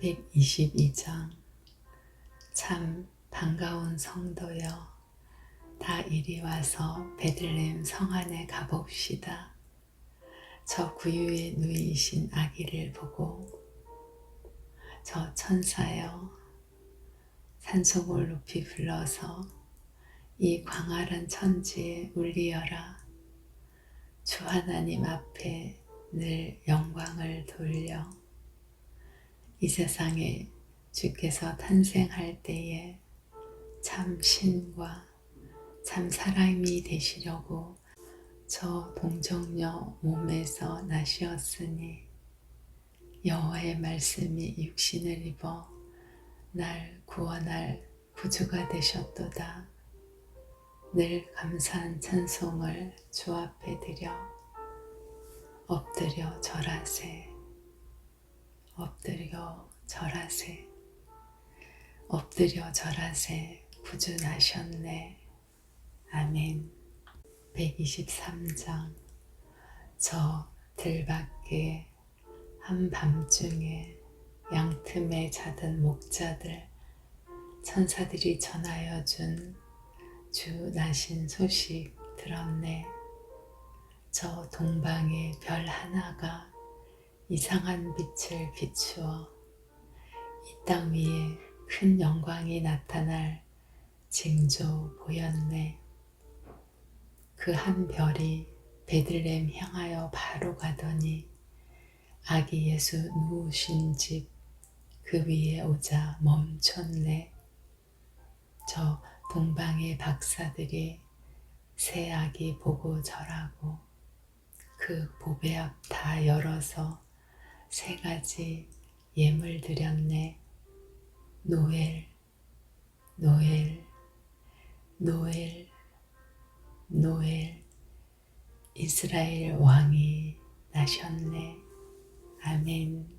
122장. 참 반가운 성도여 다 이리 와서 베들레헴 성 안에 가봅시다. 저 구유에 누이신 아기를 보고 저 천사여 산송을 높이 불러서 이 광활한 천지에 울리어라. 주 하나님 앞에 늘 영광을 돌려 이 세상에 주께서 탄생할 때에 참 신과 참 사람이 되시려고 저 동정녀 몸에서 나시었으니 여호와의 말씀이 육신을 입어 날 구원할 구주가 되셨도다. 늘 감사한 찬송을 주 앞에 드려 엎드려 절하세. 엎드려 절하세. 엎드려 절하세. 구주 나셨네. 아멘. 123장. 저 들밖에 한밤중에 양틈에 자던 목자들 천사들이 전하여 준 주 나신 소식 들었네. 저 동방의 별 하나가 이상한 빛을 비추어 이 땅 위에 큰 영광이 나타날 징조 보였네. 그 한 별이 베들렘 향하여 바로 가더니 아기 예수 누우신 집 그 위에 오자 멈췄네. 저 동방의 박사들이 새 아기 보고 절하고 그 보배 앞 다 열어서 세 가지 예물 드렸네. 노엘, 노엘, 노엘, 노엘, 이스라엘 왕이 나셨네. 아멘.